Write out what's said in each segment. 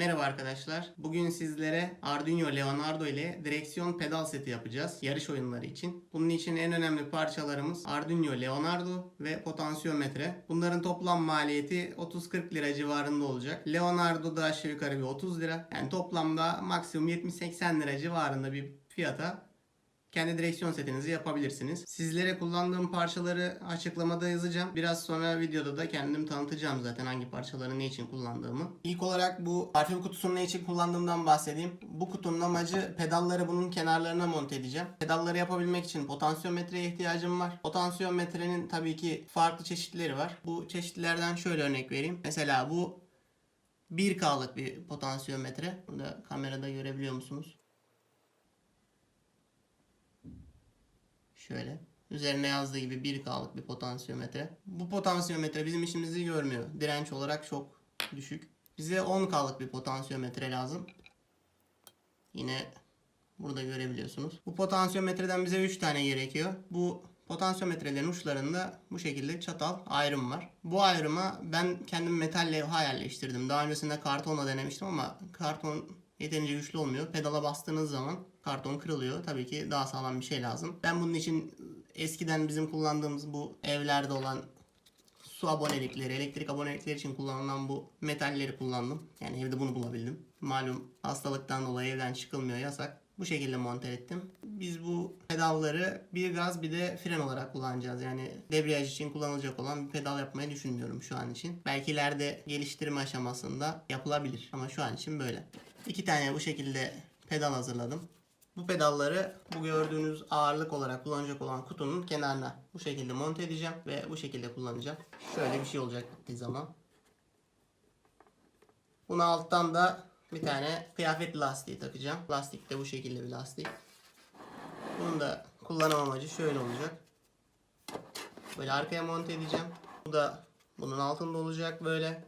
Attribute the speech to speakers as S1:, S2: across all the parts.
S1: Merhaba arkadaşlar. Bugün sizlere Arduino Leonardo ile direksiyon pedal seti yapacağız yarış oyunları için. Bunun için en önemli parçalarımız Arduino Leonardo ve potansiyometre. Bunların toplam maliyeti 30-40 lira civarında olacak. Leonardo'da aşağı yukarı bir 30 lira. Yani toplamda maksimum 70-80 lira civarında bir fiyata kendi direksiyon setinizi yapabilirsiniz. Sizlere kullandığım parçaları açıklamada yazacağım. Biraz sonra videoda da kendim tanıtacağım zaten hangi parçaları ne için kullandığımı. İlk olarak bu parfüm kutusunu ne için kullandığımdan bahsedeyim. Bu kutunun amacı pedalları bunun kenarlarına monte edeceğim. Pedalları yapabilmek için potansiyometreye ihtiyacım var. Potansiyometrenin tabii ki farklı çeşitleri var. Bu çeşitlerden şöyle örnek vereyim. Mesela bu 1K'lık bir potansiyometre. Burada kamerada görebiliyor musunuz? Şöyle. Üzerine yazdığı gibi 1K'lık bir potansiyometre. Bu potansiyometre bizim işimizi görmüyor. Direnç olarak çok düşük. Bize 10K'lık bir potansiyometre lazım. Yine burada görebiliyorsunuz. Bu potansiyometreden bize 3 tane gerekiyor. Bu potansiyometrelerin uçlarında bu şekilde çatal ayrım var. Bu ayrıma ben kendim metal levha yerleştirdim. Daha öncesinde kartonla denemiştim ama karton yeterince güçlü olmuyor. Pedala bastığınız zaman karton kırılıyor. Tabii ki daha sağlam bir şey lazım. Ben bunun için eskiden bizim kullandığımız bu evlerde olan su abonelikleri, elektrik abonelikleri için kullanılan bu metalleri kullandım. Yani evde bunu bulabildim. Malum hastalıktan dolayı evden çıkılmıyor yasak. Bu şekilde monte ettim. Biz bu pedalları bir gaz bir de fren olarak kullanacağız. Yani debriyaj için kullanılacak olan bir pedal yapmayı düşünmüyorum şu an için. Belki ileride geliştirme aşamasında yapılabilir ama şu an için böyle. İki tane bu şekilde pedal hazırladım. Bu pedalları bu gördüğünüz ağırlık olarak kullanacak olan kutunun kenarına bu şekilde monte edeceğim ve bu şekilde kullanacağım. Şöyle bir şey olacak bir zaman. Buna alttan da bir tane kıyafet lastiği takacağım. Lastik de bu şekilde bir lastik. Bunun da kullanım amacı şöyle olacak. Böyle arkaya monte edeceğim. Bu da bunun altında olacak böyle.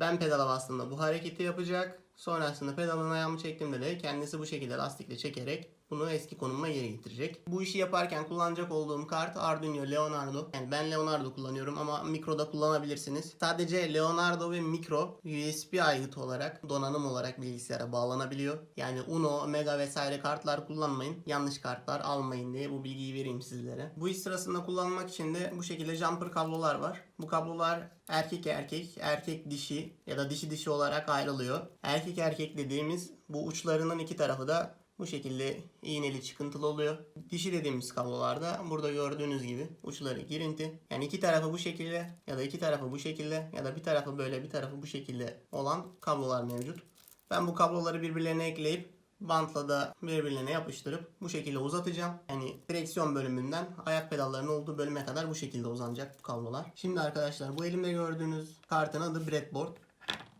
S1: Ben pedala bastığımda bu hareketi yapacak. Sonrasında pedalın ayağımı çektiğimde de kendisi bu şekilde lastikle çekerek bunu eski konumuna geri getirecek. Bu işi yaparken kullanacak olduğum kart Arduino Leonardo. Yani ben Leonardo kullanıyorum ama Micro'da kullanabilirsiniz. Sadece Leonardo ve Micro USB aygıt olarak donanım olarak bilgisayara bağlanabiliyor. Yani Uno, Mega vesaire kartlar kullanmayın. Yanlış kartlar almayın diye bu bilgiyi vereyim sizlere. Bu iş sırasında kullanmak için de bu şekilde jumper kablolar var. Bu kablolar erkek erkek, erkek dişi ya da dişi dişi olarak ayrılıyor. Erkek erkek dediğimiz bu uçlarının iki tarafı da bu şekilde iğneli çıkıntılı oluyor. Dişi dediğimiz kablolarda burada gördüğünüz gibi uçları girinti. Yani iki tarafı bu şekilde ya da iki tarafı bu şekilde ya da bir tarafı böyle bir tarafı bu şekilde olan kablolar mevcut. Ben bu kabloları birbirlerine ekleyip bantla da birbirlerine yapıştırıp bu şekilde uzatacağım. Yani direksiyon bölümünden ayak pedallarının olduğu bölüme kadar bu şekilde uzanacak bu kablolar. Şimdi arkadaşlar bu elimde gördüğünüz kartın adı breadboard.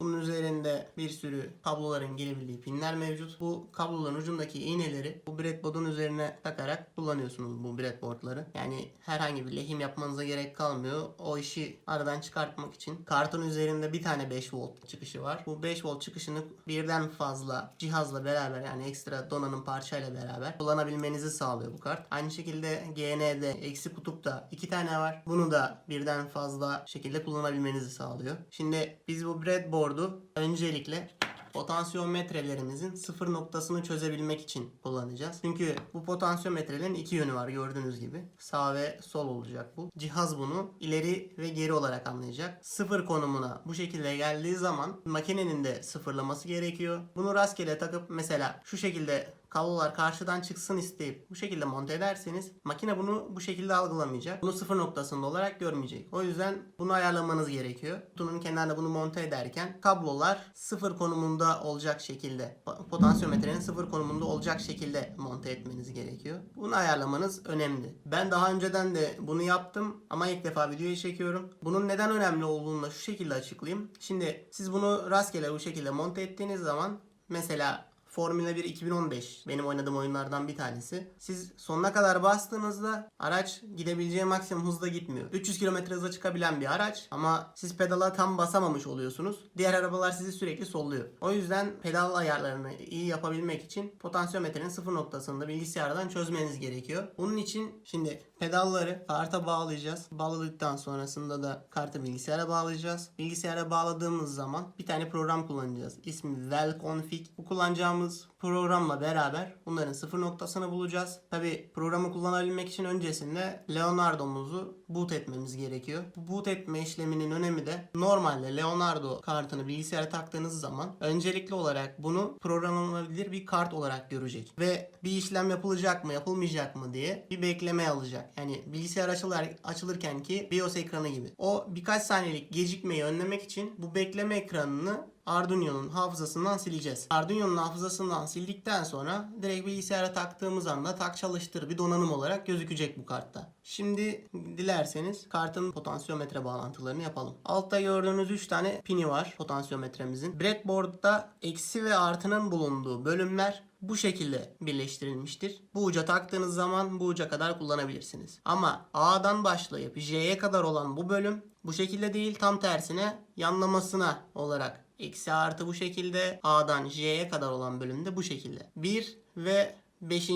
S1: Bunun üzerinde bir sürü kabloların girebildiği pinler mevcut. Bu kabloların ucundaki iğneleri bu breadboard'un üzerine takarak kullanıyorsunuz bu breadboard'ları. Yani herhangi bir lehim yapmanıza gerek kalmıyor. O işi aradan çıkartmak için kartın üzerinde bir tane 5 volt çıkışı var. Bu 5 volt çıkışını birden fazla cihazla beraber yani ekstra donanım parçayla beraber kullanabilmenizi sağlıyor bu kart. Aynı şekilde GN'de eksi kutupta iki tane var. Bunu da birden fazla şekilde kullanabilmenizi sağlıyor. Şimdi biz bu breadboard'u öncelikle potansiyometrelerimizin sıfır noktasını çözebilmek için kullanacağız. Çünkü bu potansiyometrelerin iki yönü var gördüğünüz gibi. Sağ ve sol olacak bu. Cihaz bunu ileri ve geri olarak anlayacak. Sıfır konumuna bu şekilde geldiği zaman makinenin de sıfırlaması gerekiyor. Bunu rastgele takıp mesela şu şekilde kablolar karşıdan çıksın isteyip bu şekilde monte ederseniz makine bunu bu şekilde algılamayacak. Bunu sıfır noktasında olarak görmeyecek. O yüzden bunu ayarlamanız gerekiyor. Kutunun kenarına bunu monte ederken kablolar sıfır konumunda olacak şekilde potansiyometrenin sıfır konumunda olacak şekilde monte etmeniz gerekiyor. Bunu ayarlamanız önemli. Ben daha önceden de bunu yaptım ama ilk defa videoyu çekiyorum. Bunun neden önemli olduğunu da şu şekilde açıklayayım. Şimdi siz bunu rastgele bu şekilde monte ettiğiniz zaman mesela Formula 1 2015 benim oynadığım oyunlardan bir tanesi. Siz sonuna kadar bastığınızda araç gidebileceği maksimum hızda gitmiyor. 300 km hıza çıkabilen bir araç ama siz pedala tam basamamış oluyorsunuz. Diğer arabalar sizi sürekli solluyor. O yüzden pedal ayarlarını iyi yapabilmek için potansiyometrenin sıfır noktasını da bilgisayardan çözmeniz gerekiyor. Bunun için şimdi Pedalları karta bağlayacağız. Bağladıktan sonrasında da kartı bilgisayara bağlayacağız. Bilgisayara bağladığımız zaman bir tane program kullanacağız. İsmi Velconfig. Bu kullanacağımız programla beraber bunların sıfır noktasını bulacağız. Tabi programı kullanabilmek için öncesinde Leonardo'muzu boot etmemiz gerekiyor. Bu boot etme işleminin önemi de normalde Leonardo kartını bilgisayara taktığınız zaman öncelikli olarak bunu programlanabilir bir kart olarak görecek. Ve bir işlem yapılacak mı yapılmayacak mı diye bir bekleme alacak. Yani bilgisayar açılır, açılırken ki BIOS ekranı gibi. O birkaç saniyelik gecikmeyi önlemek için bu bekleme ekranını Arduino'nun hafızasından sileceğiz. Arduino'nun hafızasından sildikten sonra direkt bilgisayara taktığımız anda tak çalıştır bir donanım olarak gözükecek bu kartta. Şimdi dilerseniz kartın potansiyometre bağlantılarını yapalım. Altta gördüğünüz 3 tane pini var potansiyometremizin. Breadboard'da eksi ve artının bulunduğu bölümler bu şekilde birleştirilmiştir. Bu uca taktığınız zaman bu uca kadar kullanabilirsiniz. Ama A'dan başlayıp J'ye kadar olan bu bölüm bu şekilde değil tam tersine yanlamasına olarak eksi artı bu şekilde A'dan J'ye kadar olan bölümde bu şekilde. 1 ve 5.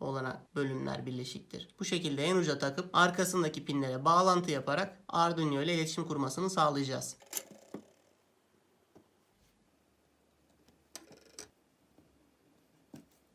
S1: olarak bölümler birleşiktir. Bu şekilde en uca takıp arkasındaki pinlere bağlantı yaparak Arduino ile iletişim kurmasını sağlayacağız.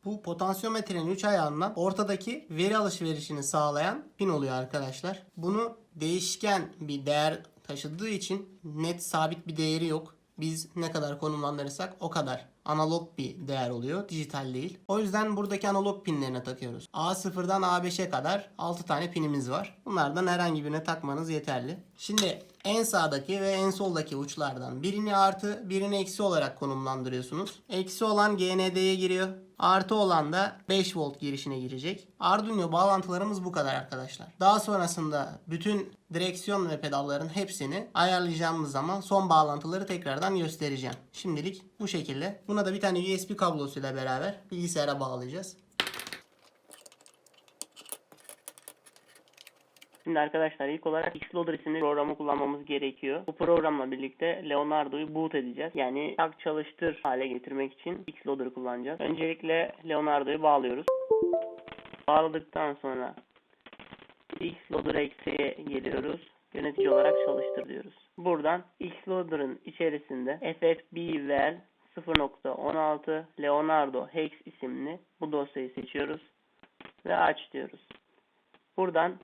S1: Bu potansiyometrenin 3 ayağından ortadaki veri alışverişini sağlayan pin oluyor arkadaşlar. Bunu değişken bir değer taşıdığı için net sabit bir değeri yok. Biz ne kadar konumlandırırsak o kadar analog bir değer oluyor. Dijital değil. O yüzden buradaki analog pinlerine takıyoruz. A0'dan A5'e kadar 6 tane pinimiz var. Bunlardan herhangi birine takmanız yeterli. Şimdi en sağdaki ve en soldaki uçlardan birini artı birini eksi olarak konumlandırıyorsunuz. Eksi olan GND'ye giriyor. Artı olan da 5 volt girişine girecek. Arduino bağlantılarımız bu kadar arkadaşlar. Daha sonrasında bütün direksiyon ve pedalların hepsini ayarlayacağımız zaman son bağlantıları tekrardan göstereceğim. Şimdilik bu şekilde. Buna da bir tane USB kablosuyla beraber bilgisayara bağlayacağız.
S2: Şimdi arkadaşlar ilk olarak Xloader isimli programı kullanmamız gerekiyor. Bu programla birlikte Leonardo'yu boot edeceğiz. Yani tak çalıştır hale getirmek için Xloader'ı kullanacağız. Öncelikle Leonardo'yu bağlıyoruz. Bağladıktan sonra Xloader eksiye geliyoruz. Yönetici olarak çalıştır diyoruz. Buradan Xloader'ın içerisinde ffbvel 0.16 Leonardo Hex isimli bu dosyayı seçiyoruz ve aç diyoruz. Buradan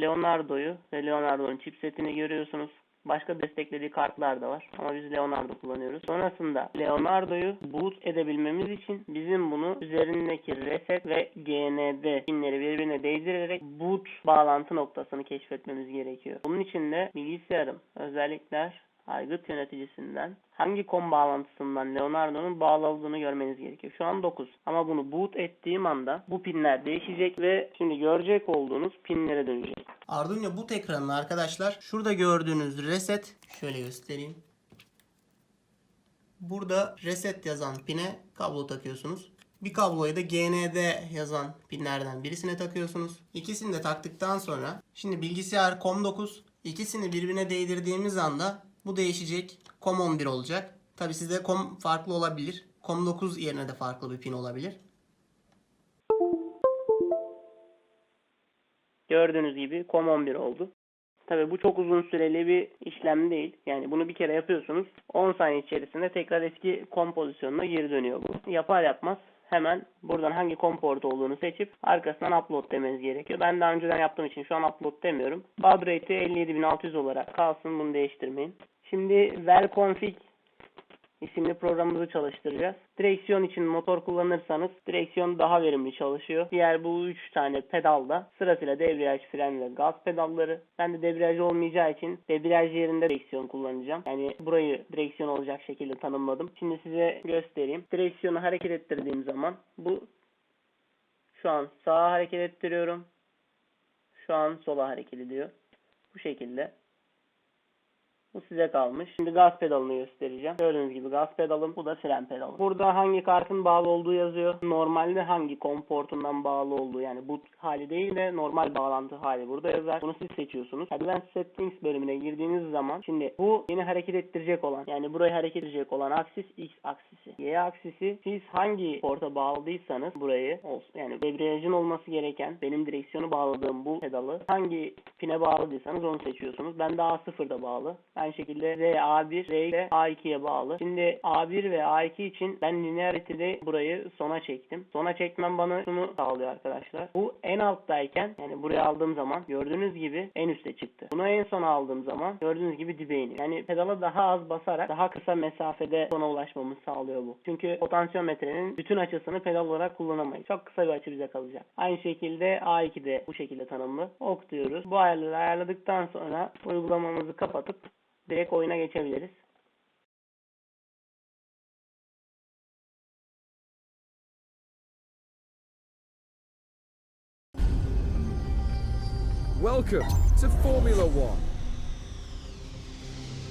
S2: Leonardo'yu ve Leonardo'nun chipsetini görüyorsunuz. Başka desteklediği kartlar da var ama biz Leonardo kullanıyoruz. Sonrasında Leonardo'yu boot edebilmemiz için bizim bunu üzerindeki reset ve GND pinleri birbirine değdirerek boot bağlantı noktasını keşfetmemiz gerekiyor. Bunun için de bilgisayarım özellikler aygıt yöneticisinden hangi kom bağlantısından Leonardo'nun bağlı olduğunu görmeniz gerekiyor. Şu an 9. Ama bunu boot ettiğim anda bu pinler değişecek ve şimdi görecek olduğunuz pinlere dönecek.
S1: Arduino boot ekranını arkadaşlar şurada gördüğünüz reset şöyle göstereyim. Burada reset yazan pine kablo takıyorsunuz. Bir kabloyu da GND yazan pinlerden birisine takıyorsunuz. İkisini de taktıktan sonra şimdi bilgisayar COM9 ikisini birbirine değdirdiğimiz anda bu değişecek. COM11 olacak. Tabi sizde COM farklı olabilir. COM9 yerine de farklı bir pin olabilir.
S2: Gördüğünüz gibi COM11 oldu. Tabi bu çok uzun süreli bir işlem değil. Yani bunu bir kere yapıyorsunuz. 10 saniye içerisinde tekrar eski COM pozisyonuna geri dönüyor bu. Yapar yapmaz hemen buradan hangi COM port olduğunu seçip arkasından upload demeniz gerekiyor. Ben daha önceden yaptığım için şu an upload demiyorum. Baud rate'i 57600 olarak kalsın bunu değiştirmeyin. Şimdi velconfig isimli programımızı çalıştıracağız. Direksiyon için motor kullanırsanız direksiyon daha verimli çalışıyor. Diğer bu 3 tane pedalda sırasıyla debriyaj, fren ve gaz pedalları. Ben de debriyaj olmayacağı için debriyaj yerinde direksiyon kullanacağım. Yani burayı direksiyon olacak şekilde tanımladım. Şimdi size göstereyim. Direksiyonu hareket ettirdiğim zaman bu şu an sağa hareket ettiriyorum. Şu an sola hareket ediyor. Bu şekilde. Bu size kalmış. Şimdi gaz pedalını göstereceğim. Gördüğünüz gibi gaz pedalım. Bu da fren pedalı. Burada hangi kartın bağlı olduğu yazıyor. Normalde hangi kom portundan bağlı olduğu yani bu hali değil de normal bağlantı hali burada yazar. Bunu siz seçiyorsunuz. Advanced Settings bölümüne girdiğiniz zaman şimdi bu yeni hareket ettirecek olan yani burayı hareket edecek olan aksis X aksisi. Y aksisi siz hangi porta bağladıysanız burayı. Yani debriyajın olması gereken benim direksiyonu bağladığım bu pedalı hangi pine bağladıysanız onu seçiyorsunuz. Ben de A0'da bağlı. Aynı şekilde R A1, R de A2'ye bağlı. Şimdi A1 ve A2 için ben linearity'de burayı sona çektim. Sona çekmem bana şunu sağlıyor arkadaşlar. Bu en alttayken yani buraya aldığım zaman gördüğünüz gibi en üste çıktı. Bunu en sona aldığım zaman gördüğünüz gibi dibe iniyor. Yani pedala daha az basarak daha kısa mesafede sona ulaşmamızı sağlıyor bu. Çünkü potansiyometrenin bütün açısını pedal olarak kullanamayız. Çok kısa bir açı bize kalacak. Aynı şekilde A2 de bu şekilde tanımlı. Ok diyoruz. Bu ayarları ayarladıktan sonra uygulamamızı kapatıp direkt oyuna geçebiliriz.
S3: Welcome to Formula One.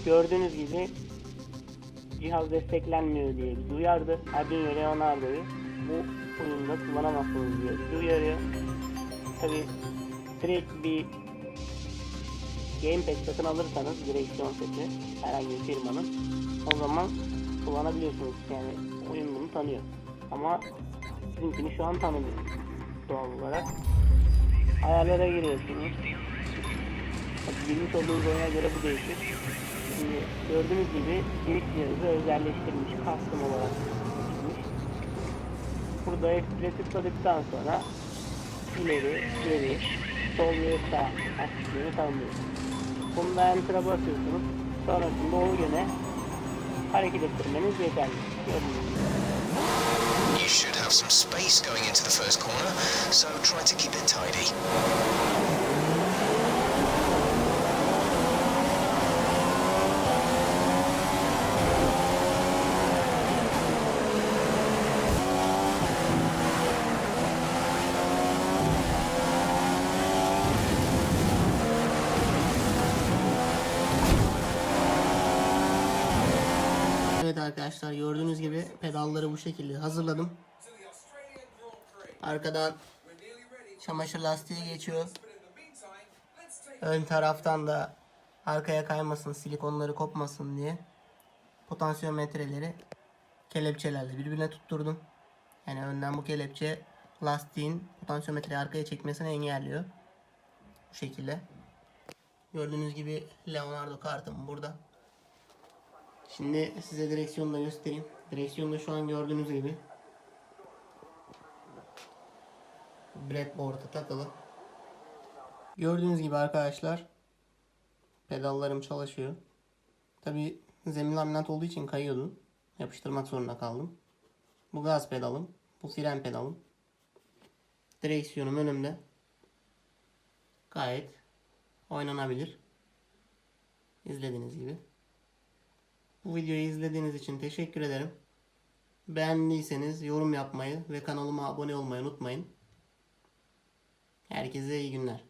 S2: Gördüğünüz gibi cihaz desteklenmiyor diye bizi uyardı. Arduino Leonardo'yu bu oyunda kullanamazsınız diye bizi uyarıyor. Tabi direkt bir gamepad satın alırsanız direksiyon seti herhangi bir firmanın o zaman kullanabiliyorsunuz yani oyun bunu tanıyor. Ama sizinkini şu an tanımıyor doğal olarak. Ayarlara giriyorsunuz. Girmiş olduğunuz oyuna göre bu değişir. Şimdi gördüğünüz gibi ilk cihazı özelleştirilmiş, custom olarak çıkmış. Burada F1'e tıkladıktan sonra ileri, geri, sol ve sağ aktifliğini tanımlıyor. Bunda Enter'a basıyorsunuz. Sonrasında o yöne hareket ettirmeniz yeterli. Gördüğünüz.
S4: You should have some space going into the first corner, so try to keep it tidy.
S1: Arkadaşlar gördüğünüz gibi pedalları bu şekilde hazırladım. Arkadan çamaşır lastiği geçiyor. Ön taraftan da arkaya kaymasın, silikonları kopmasın diye potansiyometreleri kelepçelerle birbirine tutturdum. Yani önden bu kelepçe lastiğin potansiyometreyi arkaya çekmesini engelliyor. Bu şekilde. Gördüğünüz gibi Leonardo kartım burada. Şimdi size direksiyonu da göstereyim. Direksiyonda şu an gördüğünüz gibi breadboard'a takılı. Gördüğünüz gibi arkadaşlar pedallarım çalışıyor. Tabi zemin laminat olduğu için kayıyordu. Yapıştırmak zorunda kaldım. Bu gaz pedalım. Bu fren pedalım. Direksiyonum önümde. Gayet oynanabilir. İzlediğiniz gibi. Bu videoyu izlediğiniz için teşekkür ederim. Beğendiyseniz yorum yapmayı ve kanalıma abone olmayı unutmayın. Herkese iyi günler.